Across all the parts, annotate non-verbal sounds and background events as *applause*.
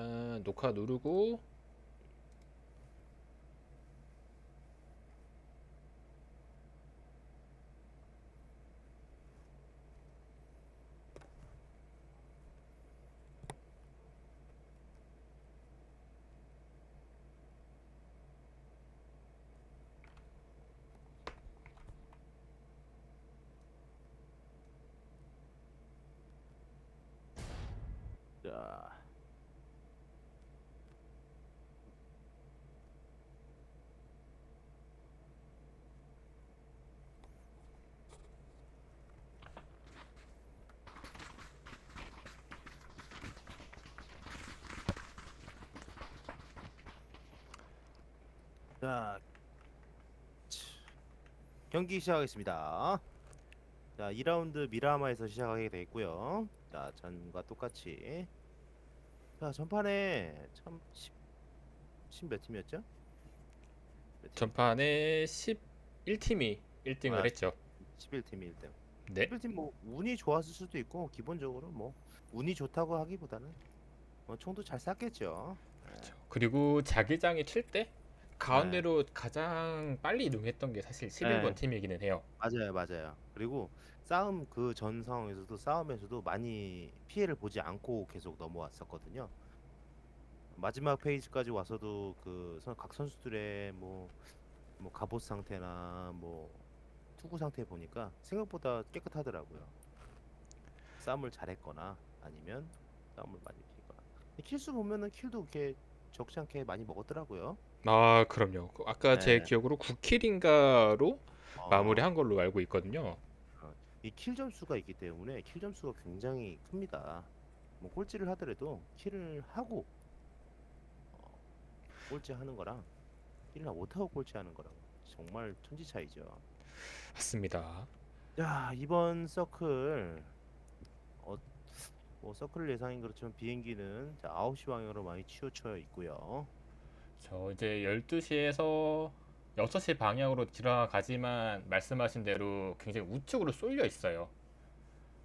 일단 녹화 누르고 자, 자, 경기 시작하겠습니다. 자, 2라운드 미라마에서 시작하게 되겠고요. 자, 전과 똑같이. 자, 전판에 참 10, 10몇 팀이었죠? 몇 팀? 전판에 11팀이 1등을 아. 했죠. 11팀이 1등. 네. 11팀 뭐 운이 좋았을 수도 있고 기본적으로 뭐 운이 좋다고 하기보다는 뭐 총도 잘 쐈겠죠. 그렇죠. 그리고 자기장이 칠 때 가운데로 가장 빨리 이동했던 게 사실 11번 네. 팀이기는 해요. 맞아요, 맞아요. 그리고 싸움 그 전 상황에서도 싸움에서도 많이 피해를 보지 않고 계속 넘어왔었거든요. 마지막 페이지까지 와서도 그 각 선수들의 뭐, 뭐 갑옷 상태나 뭐 투구 상태 보니까 생각보다 깨끗하더라고요. 싸움을 잘했거나 아니면 싸움을 많이 피거나. 킬수 보면은 킬도 이렇게 적지 않게 많이 먹었더라고요. 아, 그럼요. 그 아까 제 네. 기억으로 9킬인가로 어, 마무리한 걸로 알고 있거든요. 이킬 점수가 있기 때문에 킬 점수가 굉장히 큽니다. 뭐 꼴찌를 하더라도 킬을 하고 어, 꼴찌 하는 거랑 킬을 못하고 꼴찌 하는 거랑 정말 천지 차이죠. 맞습니다. 자 이번 서클 어, 뭐 서클 예상인 그렇지만 비행기는 자, 9시 방향으로 많이 치우쳐 있고요. 저 이제 12시에서 6시 방향으로 들어가지만 말씀하신 대로 굉장히 우측으로 쏠려 있어요.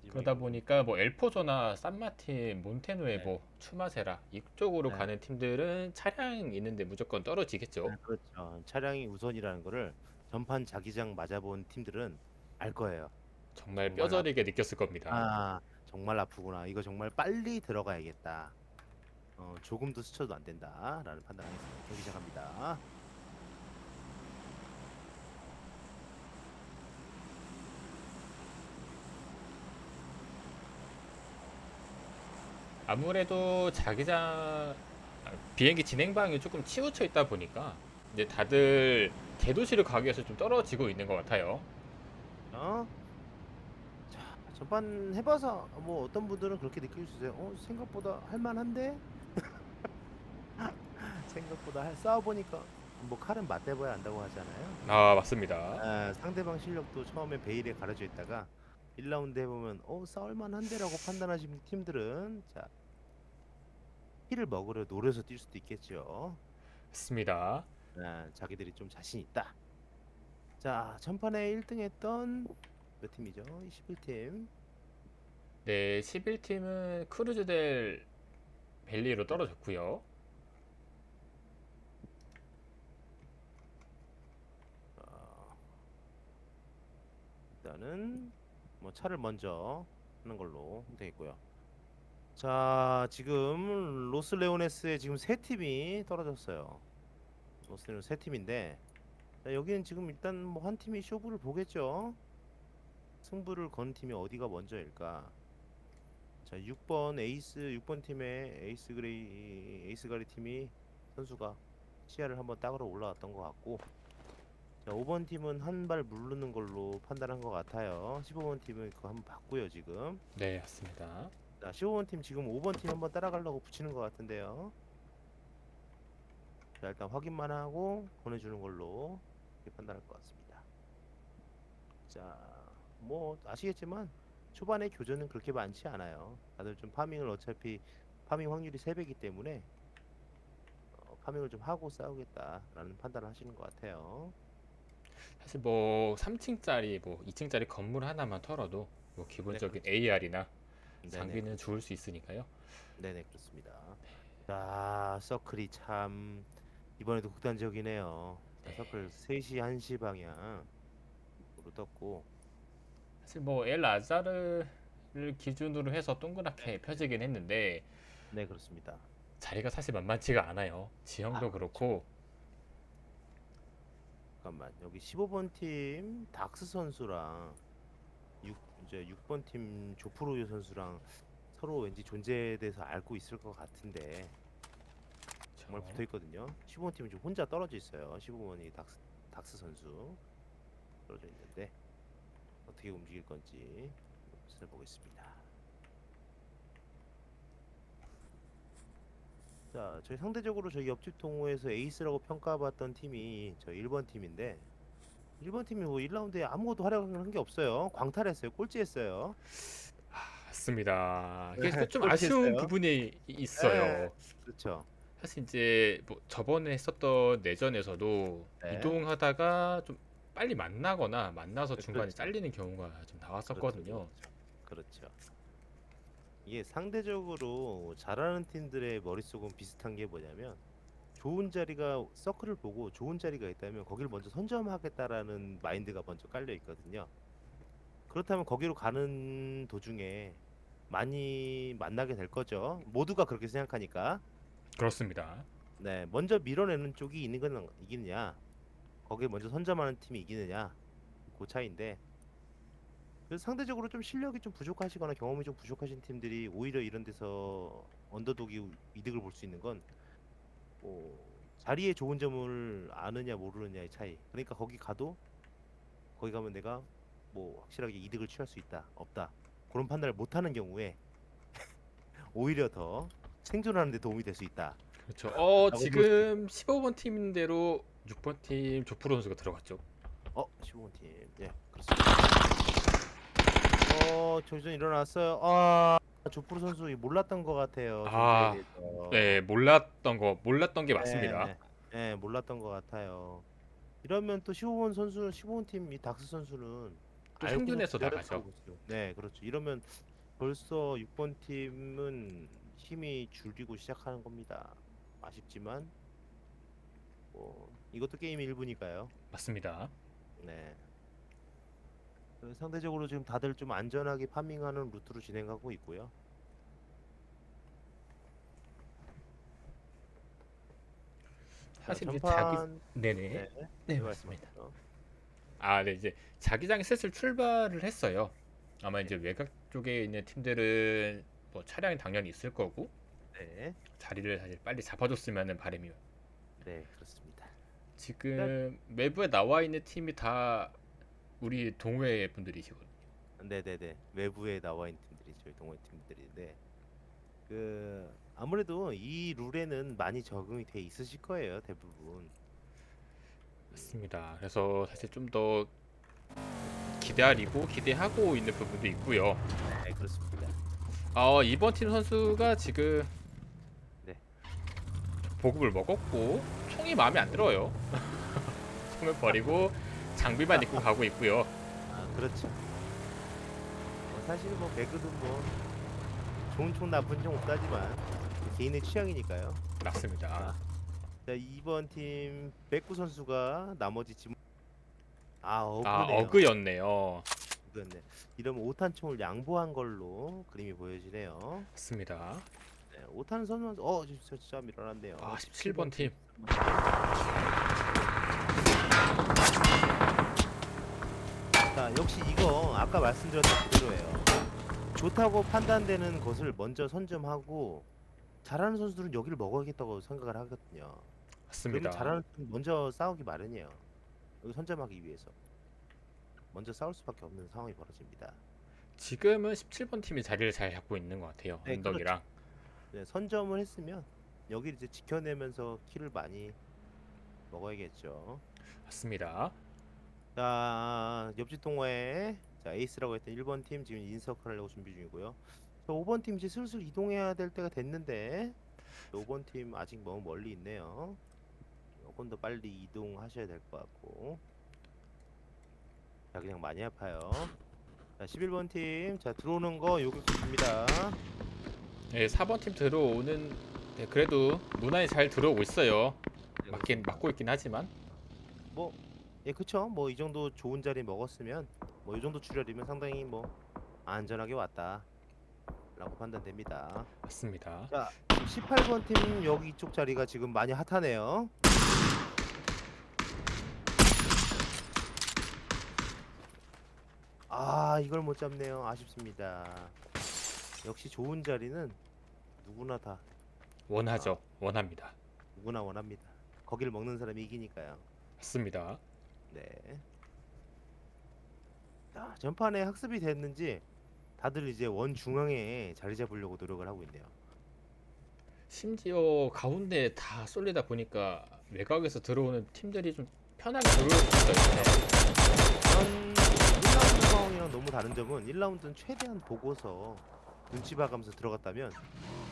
그러다 보니까 뭐 엘포조나 산마틴, 몬테누에보, 추마세라 이쪽으로 네. 가는 팀들은 차량 있는데 무조건 떨어지겠죠. 네, 그렇죠. 차량이 우선이라는 거를 전판 자기장 맞아본 팀들은 알 거예요. 정말 정말 뼈저리게 느꼈을 겁니다. 아 정말 아프구나 이거 정말 빨리 들어가야겠다 어, 조금도 스쳐도 안 된다 라는 판단하겠습니다 경기 시작합니다 아무래도 자기장 아, 비행기 진행방이 조금 치우쳐 있다 보니까 이제 다들 대도시를 가기 위해서 좀 떨어지고 있는 것 같아요. 어? 자 전반 해봐서 뭐 어떤 분들은 그렇게 느낄 수 있어요 어 생각보다 할만한데 *laughs* 생각보다 할, 싸워보니까 뭐 칼은 맞대봐야 안다고 하잖아요 아, 맞습니다. 아, 상대방 실력도 처음에 베일에 가려져 있다가 1라운드 해보면 어 싸울만한데라고 판단하시는 팀들은 자 힐을 먹으려 노려서 뛸 수도 있겠죠. 맞습니다. 아, 자기들이 좀 자신 있다. 자 전판에 1등했던 몇 팀이죠? 11팀. 네, 11팀은 크루즈 델 벨리로 떨어졌고요. 어, 일단은 뭐 차를 먼저 하는 걸로 되겠고요. 자 지금 로스레오네스의 지금 세 팀이 떨어졌어요. 로스레오네 세 팀인데 자, 여기는 지금 일단 뭐 한 팀이 쇼부를 보겠죠. 승부를 건 팀이 어디가 먼저일까? 자 6번 에이스 6번 팀의 에이스 그레이 에이스 가리 팀이 선수가 시야를 한번 따으러 올라왔던 것 같고 자, 5번 팀은 한 발 물르는 걸로 판단한 것 같아요. 15번 팀은 그거 한번 봤고요, 지금. 네, 맞습니다. 자, 15번 팀 지금 5번 팀 한번 따라가려고 붙이는 것 같은데요. 자, 일단 확인만 하고 보내주는 걸로 판단할 것 같습니다. 자, 뭐 아시겠지만 초반에 교전은 그렇게 많지 않아요. 다들 좀 파밍을 어차피 파밍 확률이 3배이기 때문에 어, 파밍을 좀 하고 싸우겠다라는 판단을 하시는 것 같아요. 사실 뭐 3층짜리 뭐 2층짜리 건물 하나만 털어도 뭐 기본적인 AR이나 네네. 장비는 좋을 수 있으니까요. 네네 그렇습니다. 자, 서클이 참 이번에도 극단적이네요. 자, 네. 서클 3시 1시 방향으로 떴고 사실 뭐 엘 아자르를 기준으로 해서 동그랗게 펴지긴 했는데 네, 그렇습니다. 자리가 사실 만만치가 않아요. 지형도 아, 그렇고 잠깐만. 여기 15번 팀 닥스 선수랑 6 이제 6번 팀 조프로유 선수랑 서로 왠지 존재에 대해서 알고 있을 것 같은데 정말 저- 붙어 있거든요. 15번 팀은 지금 혼자 떨어져 있어요. 15번이 닥스, 닥스 선수 떨어져 있는데 어떻게 움직일 건지 보겠습니다. 자, 저희 상대적으로 저희 옆집 동호회에서 에이스라고 평가받던 팀이 저 1번 팀인데 1번 팀이 뭐 1라운드에 아무것도 활약을 한 게 없어요. 광탈했어요. 꼴찌했어요. 맞습니다. 네, 그래서 좀 그렇게 아쉬운 했어요. 부분이 이- 있어요. 네. 그렇죠. 사실 이제 뭐 저번에 했었던 내전에서도 네. 이동하다가 좀 빨리 만나거나 만나서 네, 중간에 그렇죠. 잘리는 경우가 좀 나왔었거든요. 그렇죠. 그렇죠. 이게 상대적으로 잘하는 팀들의 머릿속은 비슷한 게 뭐냐면 좋은 자리가 서클을 보고 좋은 자리가 있다면 거기를 먼저 선점하겠다라는 마인드가 먼저 깔려 있거든요. 그렇다면 거기로 가는 도중에 많이 만나게 될 거죠. 모두가 그렇게 생각하니까. 그렇습니다. 네, 먼저 밀어내는 쪽이 있는 건 이기느냐, 거기에 먼저 선점하는 팀이 이기느냐, 그 차이인데. 그래서 상대적으로 좀 실력이 좀 부족하시거나 경험이 좀 부족하신 팀들이 오히려 이런 데서 언더독이 이득을 볼 수 있는 건 뭐, 자리의 좋은 점을 아느냐 모르느냐의 차이. 그러니까 거기 가도 거기 가면 내가 뭐 확실하게 이득을 취할 수 있다, 없다. 그런 판단을 못하는 경우에 *laughs* 오히려 더 생존하는 데 도움이 될 수 있다. 그렇죠. 어, 지금 15번 팀대로 6번 팀 조프로 선수가 들어갔죠. 어, 15번 팀. 예, 그렇습니다. 어, 조준 일어났어요. 아, 조프로 선수 이거 몰랐던 것 같아요. 아, 대해서. 네, 몰랐던 거, 몰랐던 게 맞습니다. 네, 네, 네, 몰랐던 것 같아요. 이러면 또 15번 선수, 15번 팀이 닥스 선수는 또 생존해서 나가죠. 네, 그렇죠. 이러면 벌써 6번 팀은 힘이 줄이고 시작하는 겁니다. 아쉽지만 뭐 이것도 게임 일부니까요. 맞습니다. 네. 그 상대적으로 지금 다들 좀 안전하게 파밍하는 루트로 진행하고 있고요. 사실 자, 이제 자기 전판 네네. 네, 네, 네, 맞습니다. 말씀하시죠. 아, 네, 이제 자기장이 슬슬 출발을 했어요. 아마 이제 외곽 쪽에 있는 팀들은 뭐 차량이 당연히 있을 거고 네, 자리를 사실 빨리 잡아줬으면 바람이요. 네, 그렇습니다. 지금 외부에 나와 있는 팀이 다 우리 동호회 분들이시거든요. 네, 네, 네. 외부에 나와 있는 팀들이 저희 동호회 팀들인데 그 아무래도 이 룰에는 많이 적응이 돼 있으실 거예요, 대부분. 맞습니다. 그래서 사실 좀 더 기다리고 기대하고 있는 부분도 있고요. 네, 그렇습니다. 어, 이번 팀 선수가 지금 네. 보급을 먹었고 총이 마음에 안 들어요. *laughs* 총을 버리고 장비만 입고 가고 있고요. 아, 그렇죠. 뭐 사실 뭐 배그도 뭐 좋은 총 나쁜 총 없다지만 개인의 취향이니까요. 맞습니다. 자, 2번 팀 백구 선수가 나머지 지금 아, 아, 어그네요. 어그였네요. 어그였네. 이러면 5탄 총을 양보한 걸로 그림이 보여지네요. 맞습니다. 네, 5탄 선수 어, 진짜, 진짜 밀어놨네요. 아, 17번 팀. 자, 역시 이거 아까 말씀드렸던 그대로예요. 좋다고 판단되는 것을 먼저 선점하고 잘하는 선수들은 여기를 먹어야겠다고 생각을 하거든요. 맞습니다. 잘하는 팀 먼저 싸우기 마련이에요. 여기 선점하기 위해서 먼저 싸울 수밖에 없는 상황이 벌어집니다. 지금은 17번 팀이 자리를 잘 잡고 있는 것 같아요. 네, 언덕이랑. 네, 선점을 했으면 여기를 이제 지켜내면서 키를 많이 먹어야겠죠. 맞습니다. 자, 옆집 동호회 자, 에이스라고 했던 1번 팀 지금 인서클 하려고 준비 중이고요. 자, 5번 팀 이제 슬슬 이동해야 될 때가 됐는데 5번 팀 아직 너무 멀리 있네요. 조금 더 빨리 이동하셔야 될 것 같고. 자, 그냥 많이 아파요. 자, 11번 팀. 자, 들어오는 거 요격 줍니다. 네, 4번 팀 들어오는 네, 그래도 무난히 잘 들어오고 있어요. 네, 맞긴. 맞고 있긴 하지만 뭐, 예, 그쵸. 뭐 이 정도 좋은 자리 먹었으면 뭐 이 정도 출혈이면 상당히 뭐 안전하게 왔다. 라고 판단됩니다. 맞습니다. 자, 18번 팀 여기 이쪽 자리가 지금 많이 핫하네요. 아, 이걸 못 잡네요. 아쉽습니다. 역시 좋은 자리는 누구나 다 원하죠. 원합니다. 누구나 원합니다. 거기를 먹는 사람이 이기니까요. 맞습니다. 네. 자, 전판에 학습이 됐는지 다들 이제 원 중앙에 자리 잡으려고 노력을 하고 있네요. 심지어 가운데 다 쏠리다 보니까 외곽에서 들어오는 팀들이 좀 편하게 들어올 있네. 전 1라운드 상황이랑 너무 다른 점은 1라운드는 최대한 보고서 눈치 봐가면서 들어갔다면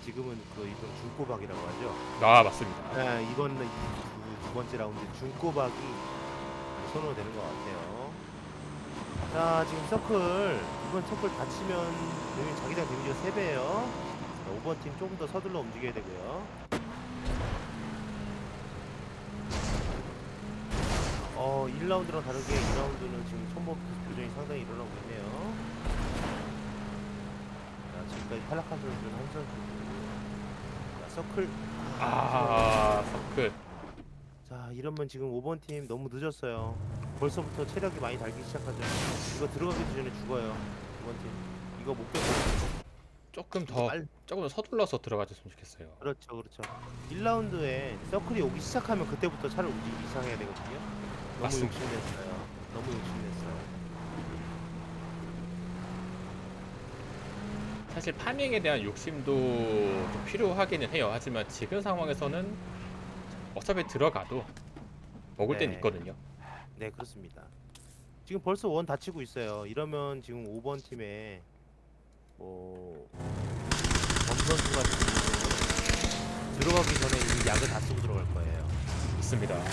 지금은 그 이번 중꼬박이라고 하죠. 아 맞습니다. 네, 이번 두, 두 번째 라운드 중꼬박이 선호가 되는 것 같아요. 자, 지금 서클 이번 서클 다치면 여기 자기장 데미지가 3배예요. 5번 팀 조금 더 서둘러 움직여야 되고요. 어, 1라운드랑 다르게 2라운드는 지금 손목 교정이 상당히 일어나고 있네요. 자, 지금까지 탈락한 선수는 한 선수. 자, 서클. 아 서클. 자, 이러면 지금 5번 팀 너무 늦었어요. 벌써부터 체력이 많이 달기 시작하죠. 이거 들어가기 전에 죽어요. 5번 팀. 이거 못 깼어. 조금 더 빨리. 조금 더 서둘러서 들어가줬으면 좋겠어요. 그렇죠, 그렇죠. 1라운드에 서클이 오기 시작하면 그때부터 차를 움직이기 시작해야 되거든요. 너무 맞습니다. 욕심냈어요. 너무 욕심냈어요. 사실 파밍에 대한 욕심도 좀 필요하기는 해요. 하지만 지금 상황에서는 어차피 들어가도 먹을 땐 네. 있거든요. 네, 그렇습니다. 지금 벌써 원 다치고 있어요. 이러면 지금 5번 팀에 뭐 범선수가 지금 들어가기 전에 이 약을 다 쓰고 들어갈 거예요. 있습니다. 자,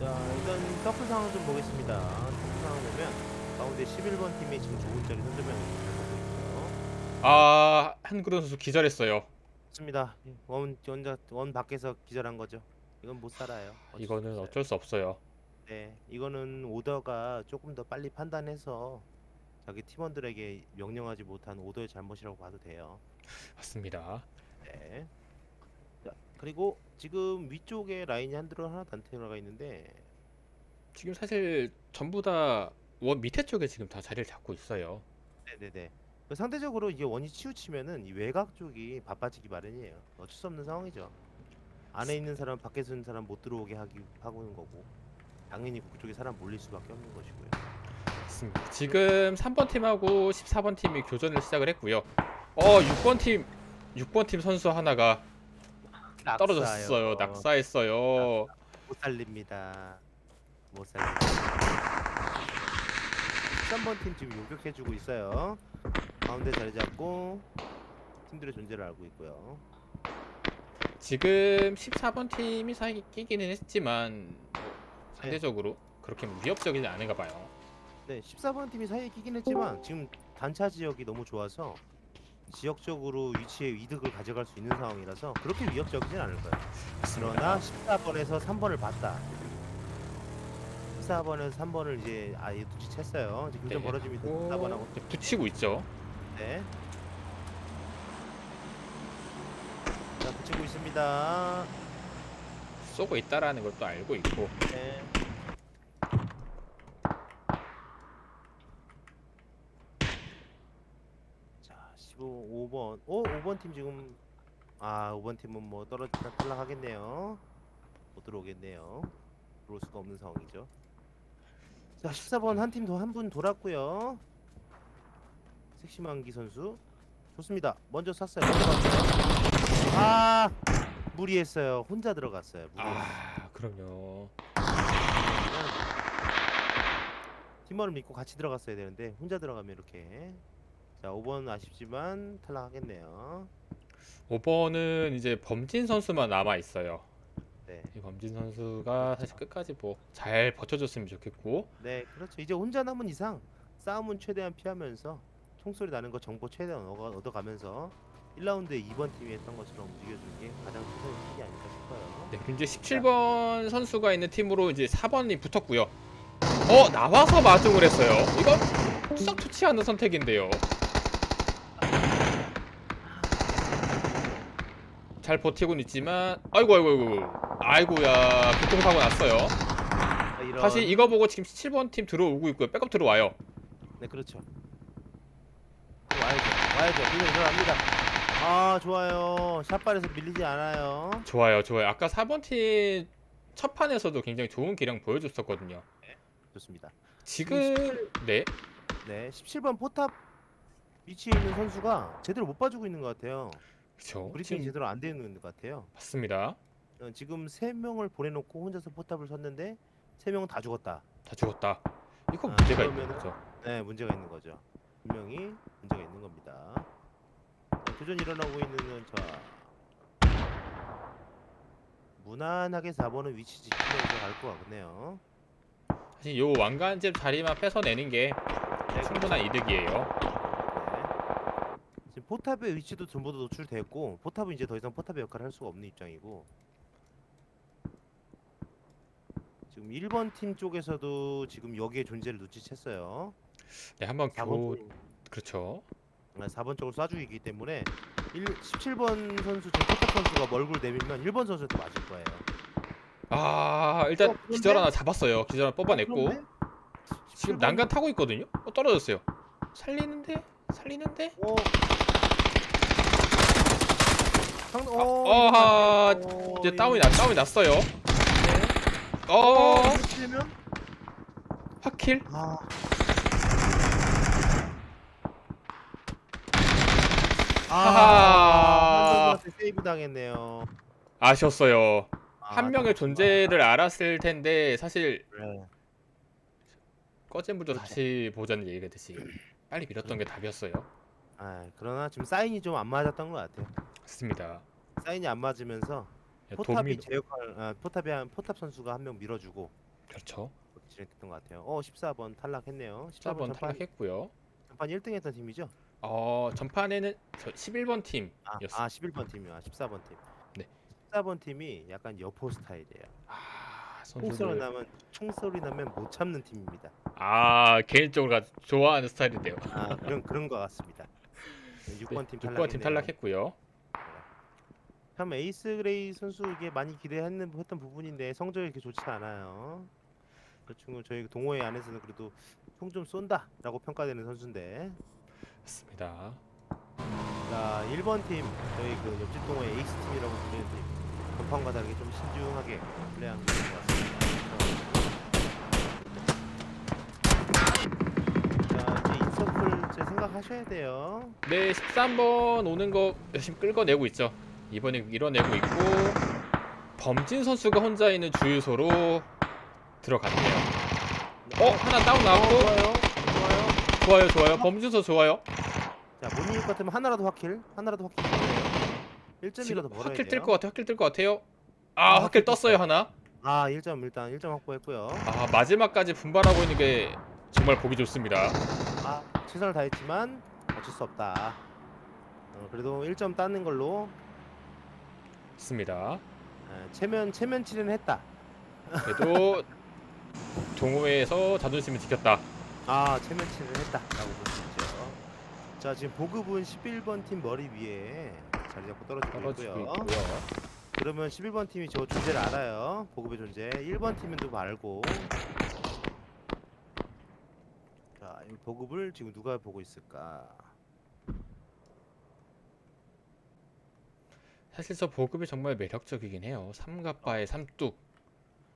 일단 서클 상황 좀 보겠습니다. 서클 상황 보면 가운데 11번 팀이 지금 좋은 자리 보고 있고요. 아 한그런 선수 기절했어요. 맞습니다. 원, 원, 원 밖에서 기절한 거죠. 이건 못 살아요. 어쩔 수 이거는 없어요. 어쩔 수 없어요. 네, 이거는 오더가 조금 더 빨리 판단해서 자기 팀원들에게 명령하지 못한 오더의 잘못이라고 봐도 돼요. 맞습니다. 네. 자, 그리고 지금 위쪽에 라인이 한 들어 하나 단테 들어가 있는데 지금 사실 전부 다 원 밑에 쪽에 지금 다 자리를 잡고 있어요. 네네네. 그 상대적으로 이게 원이 치우치면은 이 외곽 쪽이 바빠지기 마련이에요. 어쩔 수 없는 상황이죠. 안에 있는 사람 밖에서 있는 사람 못 들어오게 하기 하고 있는 거고 당연히 그쪽에 사람 몰릴 수밖에 없는 것이고요. 맞습니다. 지금 3번 팀하고 14번 팀이 교전을 시작을 했고요. 어 6번 팀 6번 팀 선수 하나가 떨어졌어요. 낙사했어요. 못 살립니다. 못 살립니다. 13번 팀 지금 요격해주고 있어요. 가운데 자리 잡고 팀들의 존재를 알고 있고요. 지금 14번 팀이 사이 끼기는 했지만 뭐 상대적으로 그렇게 위협적이지 않은가 봐요. 네, 14번 팀이 사이에 끼긴 했지만 지금 단차 지역이 너무 좋아서 지역적으로 위치에 이득을 가져갈 수 있는 상황이라서 그렇게 위협적이진 않을 거예요. 그러나 14번에서 3번을 봤다. 14번에서 3번을 이제 아예 눈치챘어요. 지금 좀 벌어집니다. 14번하고 네, 붙이고 있죠. 네. 자, 붙이고 있습니다. 쏘고 있다라는 걸 또 알고 있고 네. 자, 15, 5번. 어, 5번 팀 지금 아, 5번 팀은 뭐 떨어 탈락하겠네요. 못 들어오겠네요. 들어올 수가 없는 상황이죠. 자, 14번 한 팀 더 한 분 돌았고요. 섹시만기 선수. 좋습니다. 먼저 쐈어요. 먼저 갔어요. 아, 무리했어요. 혼자 들어갔어요. 무리했어요. 아 그럼요. 팀원을 믿고 같이 들어갔어야 되는데 혼자 들어가면 이렇게 자 5번 아쉽지만 탈락하겠네요 5번은 이제 범진 선수만 남아 있어요. 네, 이 범진 선수가 사실 끝까지 뭐 잘 버텨줬으면 좋겠고 네 그렇죠 이제 혼자 남은 이상 싸움은 최대한 피하면서 총소리 나는 거 정보 최대한 얻어, 얻어 가면서 1라운드에 2번 팀이 했던 것처럼 움직여주는 게 가장 최선의 픽이 아닐까 싶어요. 네, 이제 17번 선수가 있는 팀으로 이제 4번이 붙었고요. 어 나와서 마중을 했어요. 이건 썩 좋지 않은 선택인데요. 잘 버티고는 있지만 아이고 아이고 아이고 아이고야 교통사고 났어요. 자, 이런... 사실 이거 보고 지금 17번 팀 들어오고 있고요. 백업 들어와요. 네 그렇죠. 와야죠, 와야죠. 이거 일어납니다. 아 좋아요. 샷발에서 밀리지 않아요. 좋아요, 좋아요. 아까 4번 팀첫 판에서도 굉장히 좋은 기량 보여줬었거든요. 좋습니다. 지금 네, 네, 17번 포탑 위치에 있는 선수가 제대로 못 봐주고 있는 것 같아요. 그렇죠. 브리핑이 지금 제대로 안 되는 것 같아요. 맞습니다. 어, 지금 세 명을 보내놓고 혼자서 포탑을 섰는데 세 명은 다 죽었다. 다 죽었다. 이거 아, 문제가 있는 그러면은- 거죠. 네, 문제가 있는 거죠. 분명히 문제가 있는 겁니다. 어, 교전 일어나고 있는 건 자. 무난하게 4번은 위치 지키면서 갈 것 같네요. 사실 요 왕관집 자리만 뺏어내는 게 네, 충분한 이득이에요. 네. 지금 포탑의 위치도 전부 다 노출됐고 포탑은 이제 더 이상 포탑의 역할을 할 수가 없는 입장이고 지금 1번 팀 쪽에서도 지금 여기에 존재를 눈치챘어요. 네, 한번 교 4번, 그렇죠. 4번 쪽을 쏴주기 때문에 1, 17번 선수 제 포탑 선수가 얼굴 내밀면 1번 선수한테 맞을 거예요. 아 일단 어, 그런데? 기절 하나 잡았어요. 기절 하나 뽑아냈고 그런데 지금 17번 난간 타고 있거든요. 어, 떨어졌어요. 살리는데 살리는데. 어. 상, 아, 어, 어하, 어, 이제 이거- 다운이 나 다운이 났어요. 네. 어 이거 치면 확킬. 아. 하하. 한 선수한테 세이브 당했네요. 아쉬웠어요. 아, 한 명의. 존재를 알았을 텐데 사실 네. 꺼진 불도. 다시 보자는 얘기듯이 빨리 밀었던 게 답이었어요. 아, 그러나 지금 사인이 좀 안 맞았던 것 같아요. 맞습니다. 사인이 안 맞으면서 야, 포탑이 도미 제 역할, 아, 포탑이 한 포탑 선수가 한 명 밀어주고 그렇죠. 그렇게 진행됐던 것 같아요. 어, 14번 탈락했네요. 14번 14번 전판, 탈락했고요. 전판 1등했던 팀이죠? 어 전판에는 저 11번 아, 팀이었어요. 아 11번 팀이요. 아, 14번 팀. 네. 14번 팀이 약간 여포 스타일이에요. 아, 총소리 선수들 나면 총소리 나면 못 참는 팀입니다. 아 개인적으로 좋아하는 스타일인데요. 아 그런 그런 것 같습니다. 6번 팀 6번 팀 탈락했네요. 탈락했고요. 참 에이스 그레이 선수 이게 많이 기대했는 했던 부분인데 성적이 이렇게 좋지 않아요. 그 친구 저희 동호회 안에서는 그래도 총 좀 쏜다라고 평가되는 선수인데 맞습니다. 자 1번 팀 저희 그 옆집 동호회 에이스 팀이라고 불리는 팀 전판과 다르게 좀 신중하게 플레이한 것 같습니다. 자 이제 인서클 제 생각하셔야 돼요. 네 13번 오는 거 열심히 끌어내고 있죠. 이번에 밀어내고 있고 범진 선수가 혼자 있는 주유소로 들어갔네요. 어 하나 다운 어, 나왔고 좋아요. 좋아요. 좋아요 선수 좋아요. 자, 못 이길 것 같으면 하나라도 확킬, 하나라도 확킬. 1점이라도 지금 벌어야 확킬 돼요. 뜰것 같아요. 확킬 뜰 것 같아요. 아 아, 확킬 확킬 떴어요 하나. 아, 1점 일단 1점 확보했고요. 아 마지막까지 분발하고 있는 게 정말 보기 좋습니다. 아, 최선을 다했지만 어쩔 수 없다. 어, 그래도 1점 따는 걸로 좋습니다. 에, 체면 체면 치는 했다. 그래도 *laughs* 동호회에서 자존심을 지켰다. 아, 체면치는 했다라고 볼 수 있죠. 자, 지금 보급은 11번 팀 머리 위에 자리 잡고 떨어지고, 떨어지고 있고요. 있고요. 그러면 11번 팀이 저 존재를 알아요. 보급의 존재. 1번 팀은 또 알고. 자, 이 보급을 지금 누가 보고 있을까? 사실 저 보급이 정말 매력적이긴 해요. 삼갑바의 삼뚝.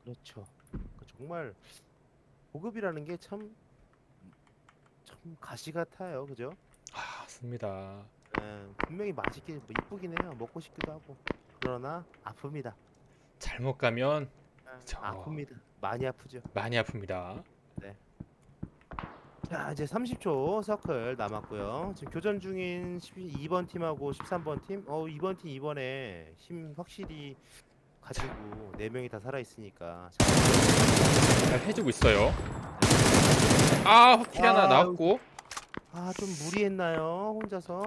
그렇죠. 그 정말 보급이라는 게 참 참 가시 같아요. 그죠? 아, 맞습니다. 예, 분명히 맛있게 뭐 이쁘긴 해요. 먹고 싶기도 하고. 그러나 아픕니다. 잘못 가면 예, 그쵸. 아픕니다. 많이 아프죠. 많이 아픕니다. 자 이제 30초 서클 남았고요. 지금 교전 중인 12번 팀하고 13번 팀. 어 2번 팀 이번에 힘 확실히 가지고 네 명이 다 살아 있으니까. 잘 해주고 있어요. 아, 확킬 하나 아유. 나왔고. 아 좀 무리했나요 혼자서?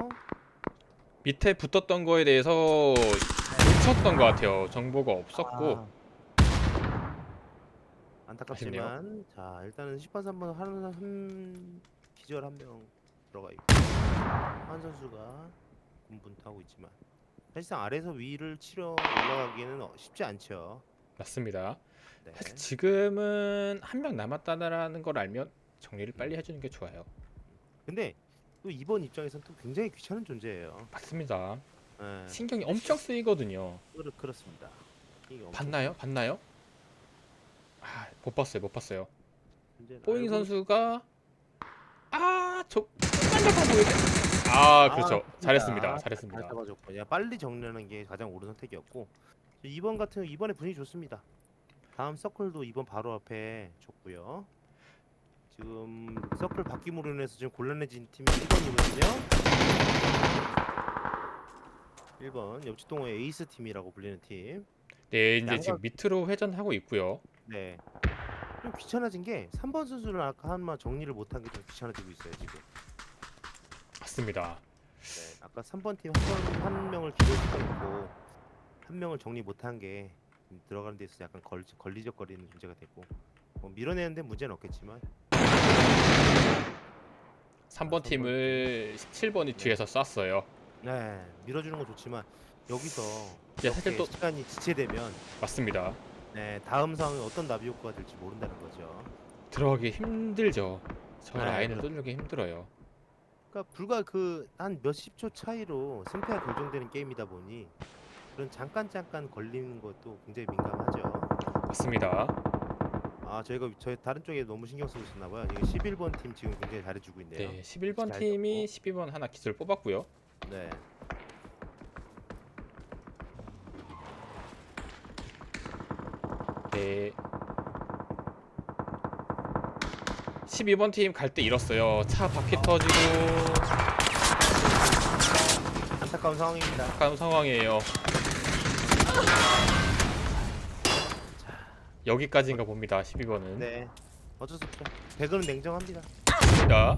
밑에 붙었던 거에 대해서 놓쳤던 것 같아요. 정보가 없었고 아. 안타깝지만 자 일단은 10번 3번 하는 한 기절 한 명 들어가 있고 한 선수가 군분투하고 있지만 사실상 아래에서 위를 치러 올라가기에는 어- 쉽지 않죠. 맞습니다. 네. 사실 지금은 한 명 남았다라는 걸 알면 정리를 빨리 해주는 게 좋아요. 근데 또 이번 입장에서는 또 굉장히 귀찮은 존재예요. 맞습니다. 네. 신경이 엄청 쓰이거든요. 그렇, 그렇습니다. 이게 엄청 봤나요? 봤나요? 아, 못 봤어요. 못 봤어요. 뽀잉 알고- 선수가 아, 저더 보이네. 아, 그렇죠. 아, 잘했습니다. 잘 잘했습니다. 잡아줬고 야 빨리 정리하는 게 가장 옳은 선택이었고 이번 같은 이번에 분위기 좋습니다. 다음 서클도 이번 바로 앞에 줬고요. 지금 서클 바뀜으로 인해서 지금 곤란해진 팀이 1번이거든요. 1번 옆집 동호의 에이스 팀이라고 불리는 팀. 네, 이제 양각- 지금 밑으로 회전하고 있고요. 네. 좀 귀찮아진 게 3번 선수를 아까 한마 정리를 못한 게 좀 귀찮아지고 있어요 지금. 맞습니다. 네, 아까 3번 팀한 한 명을 기절시켜놓고 한 명을 정리 못한 게 들어가는 데 있어서 약간 걸, 걸리적거리는 문제가 됐고 뭐 밀어내는데 문제는 없겠지만 3번 팀을 17번이 뒤에서 쐈어요. 네 밀어주는 건 좋지만 여기서 이제 사실 이렇게 또- 시간이 지체되면 맞습니다. 네 다음 상황에 어떤 나비 효과가 될지 모른다는 거죠. 들어가기 힘들죠. 저 네, 라인을. 뚫기 힘들어요. 그러니까 불과 그 한 몇십 초 차이로 승패가 결정되는 게임이다 보니 그런 잠깐 잠깐 걸리는 것도 굉장히 민감하죠. 맞습니다. 아 저희가 저희 다른 쪽에 너무 신경 쓰고 있었나 봐요. 이게 11번 팀 지금 굉장히 잘해주고 있네요. 네, 11번 잘 팀이 12번 하나 기술 뽑았고요. 네. 네. 12번 팀 갈 때 잃었어요. 차 바퀴 터지고 안타까운 상황입니다. 가까운 상황이에요. 여기까지인가 봅니다. 12번은. 네. 어쩔 수 없죠. 배그는 냉정합니다. 자,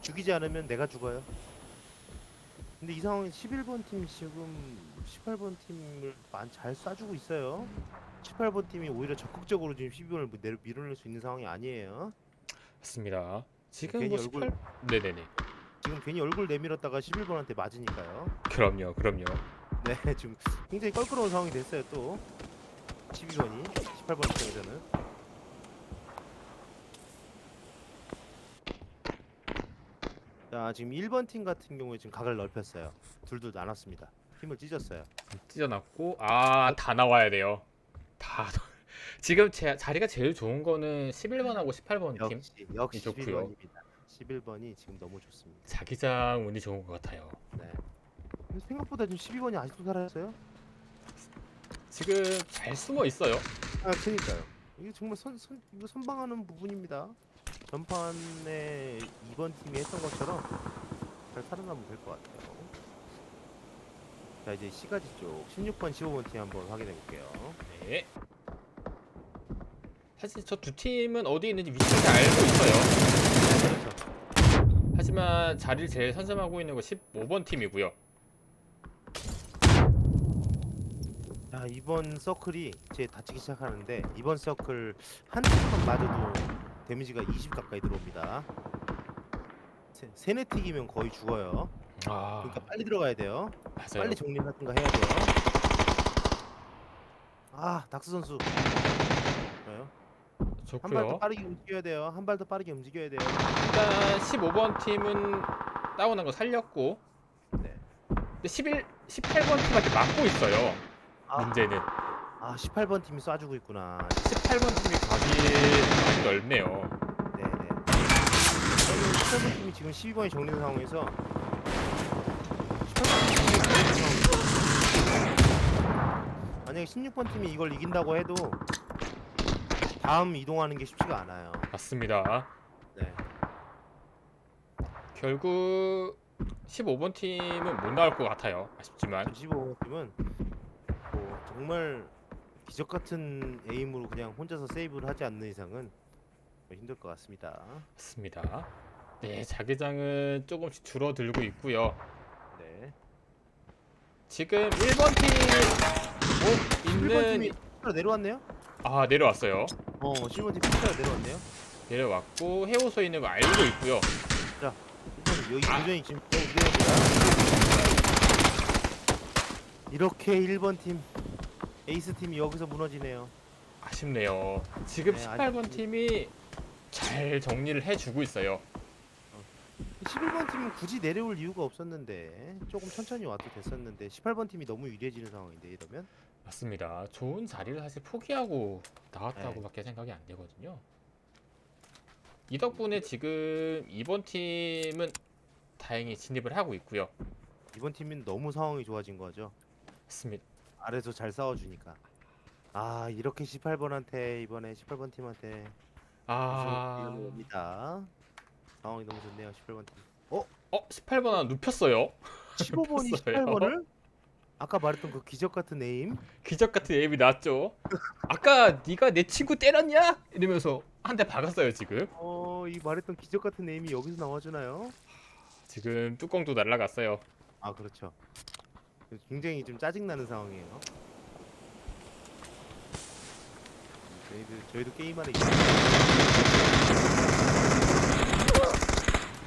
죽이지 않으면 내가 죽어요. 근데 이 상황에 11번 팀이 지금 18번 팀을 많이 잘 쏴주고 있어요. 18번 팀이 오히려 적극적으로 지금 12번을 내려 밀어낼 수 있는 상황이 아니에요. 맞습니다. 지금 괜히 뭐 18... 얼굴- 네네네. 지금 괜히 얼굴 내밀었다가 11번한테 맞으니까요. 그럼요, 그럼요. 네, 지금 굉장히 껄끄러운 상황이 됐어요 또 12번이 18번 입장에서는. 자 지금 1번 팀 같은 경우에 지금 각을 넓혔어요. 둘둘 나눴습니다. 힘을 찢었어요. 찢어놨고 아 다 나와야 돼요. 다 *laughs* 지금 제 자리가 제일 좋은 거는 11번하고 18번 팀? 역시 역시 좋고요. 11번입니다. 11번이 지금 너무 좋습니다. 자기장 운이 좋은 것 같아요. 네. 근데 생각보다 지금 12번이 아직도 살아있어요 지금 잘 숨어 있어요. 아 그니까요 이게 정말 선, 선, 이거 선방하는 부분입니다 전판에 2번 팀이 했던 것처럼 잘 살아남으면 될 것 같아요 자 이제 C가지 쪽 16번 15번 팀 한번 확인해 볼게요 네. 사실 저 두 팀은 어디 있는지 위치를 다 알고 있어요. 그렇죠 하지만 자리를 제일 선점하고 있는 거 15번 팀이고요. 자 이번 서클이 이제 다치기 시작하는데 이번 서클 한 팀만 맞아도 데미지가 20 가까이 들어옵니다 세, 세네 틱이면 거의 죽어요 아 그러니까 빨리 들어가야 돼요 맞아요. 빨리 정리를 하든가 해야 돼요. 아, 닥스 선수. 좋아요. 한 발 더 좋고요. 빠르게 움직여야 돼요. 한 발 더 빠르게 움직여야 돼요. 일단 15번 팀은 다운한 거 살렸고 네. 근데 11, 18번 팀한테 맞고 있어요. 아, 문제는 아 18번 팀이 쏴주고 있구나. 18번 팀이 각이 넓네요. 네네. 18번 팀이 지금 12번이 정리된 상황에서 18번 팀이 정리된 상황에서 만약에 16번 팀이 이걸 이긴다고 해도 다음 이동하는 게 쉽지가 않아요. 맞습니다. 네. 결국 15번 팀은 못 나올 것 같아요. 아쉽지만 15번 팀은 뭐 정말 기적 같은 에임으로 그냥 혼자서 세이브를 하지 않는 이상은 뭐 힘들 것 같습니다. 맞습니다. 네, 자기장은 조금씩 줄어들고 있고요. 네. 지금 1번 팀 어, 11번 있는 팀이 내려왔네요. 아 내려왔어요. 어, 11번 팀 피스가 내려왔네요. 내려왔고 해오소에 있는 거 알고 있고요. 일단 여기 아. 교전이 지금 너무 위험합니다. 이렇게 1번 팀 에이스 팀이 여기서 무너지네요. 아쉽네요. 지금 네, 18번 아쉽- 팀이 잘 정리를 해주고 있어요. 11번 팀은 굳이 내려올 이유가 없었는데 조금 천천히 와도 됐었는데 18번 팀이 너무 유리해지는 상황인데 이러면 맞습니다. 좋은 자리를 사실 포기하고 네. 나왔다고밖에 생각이 안 되거든요. 이 덕분에 지금 이번 팀은 다행히 진입을 하고 있고요. 이번 팀은 너무 상황이 좋아진 거죠. 맞습니다. 아래서 잘 싸워주니까. 아 이렇게 18번한테 이번에 18번 팀한테 아, 옵니다. 상황이 너무 좋네요 18번 팀. 어 18번 하나 눕혔어요. 15번이 *laughs* 눕혔어요. 18번을 아까 말했던 그 기적 같은 에임 기적 같은 에임이 나왔죠. 아까 네가 내 친구 때렸냐? 이러면서 한 대 박았어요 지금. 어 이 말했던 기적 같은 에임이 여기서 나와주나요? 지금 뚜껑도 날라갔어요. 아 그렇죠. 굉장히 좀 짜증 나는 상황이에요. 저희도 저희도 게임하는 이-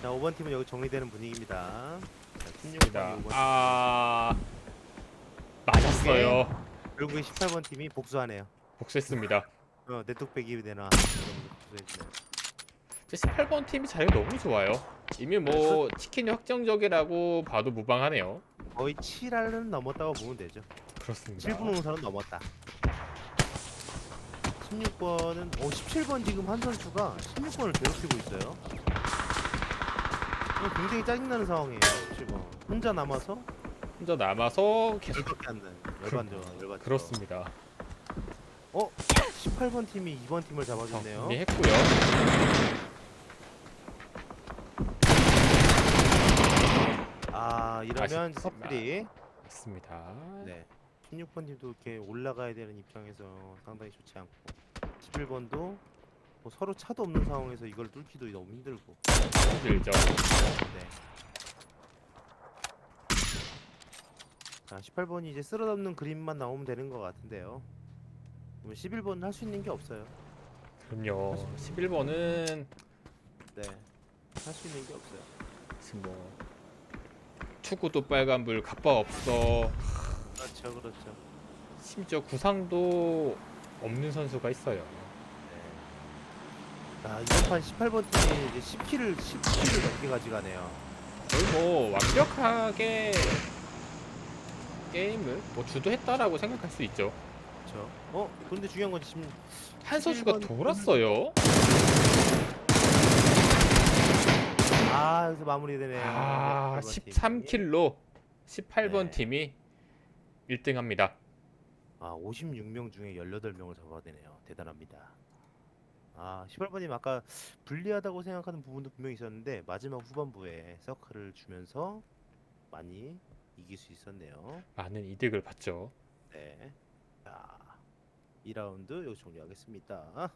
자 5번 팀은 여기 정리되는 분위기입니다. 자, 16번, 입니다. 5번 아 맞았어요. 결국에 18번 팀이 복수하네요. 복수했습니다. 어, 내 뚝배기 내놔. 복수했네요. 18번 팀이 자리가 너무 좋아요. 이미 뭐 치킨이 확정적이라고 봐도 무방하네요. 거의 7할은 넘었다고 보면 되죠. 그렇습니다. 7분 홍사는 넘었다. 16번은 어 17번 지금 한 선수가 16번을 괴롭히고 있어요. 이거 굉장히 짜증나는 상황이에요. 17번 혼자 남아서 혼자 남아서 계속 열받게 한다. 열받죠. 열받죠. 그렇습니다. 어 18번 팀이 2번 팀을 잡아줬네요. 정리했고요. 아 이러면. 커플이 맞습니다. 네 16번 팀도 이렇게 올라가야 되는 입장에서 상당히 좋지 않고 11번도 뭐 서로 차도 없는 상황에서 이걸 뚫기도 너무 힘들고 힘들죠. 네. 자, 18번이 이제 쓸어담는 그림만 나오면 되는 것 같은데요. 그러면 11번은 할 수 있는 게 없어요. 그럼요. 11번은 네. 할 수 있는 게 없어요. 지금 뭐 축구도 빨간불 갑바 없어. 그렇죠, 그렇죠. 심지어 구상도 없는 선수가 있어요. 네. 자, 이번 판 18번 팀이 이제 10킬을 10킬을 넘게 가져가네요. 거의 뭐 완벽하게 게임을 뭐 주도했다라고 생각할 수 있죠. 그렇죠. 어, 그런데 중요한 건 지금 한 선수가 11번 돌았어요. 아, 여기서 마무리되네요. 아, 18번 팀이. 13킬로 18번 네. 팀이 1등합니다. 아, 56명 중에 18명을 잡아내네요. 대단합니다. 아, 18번님 아까 불리하다고 생각하는 부분도 분명히 있었는데 마지막 후반부에 서클을 주면서 많이 이길 수 있었네요. 많은 이득을 봤죠. 네. 자, 2라운드 여기서 종료하겠습니다.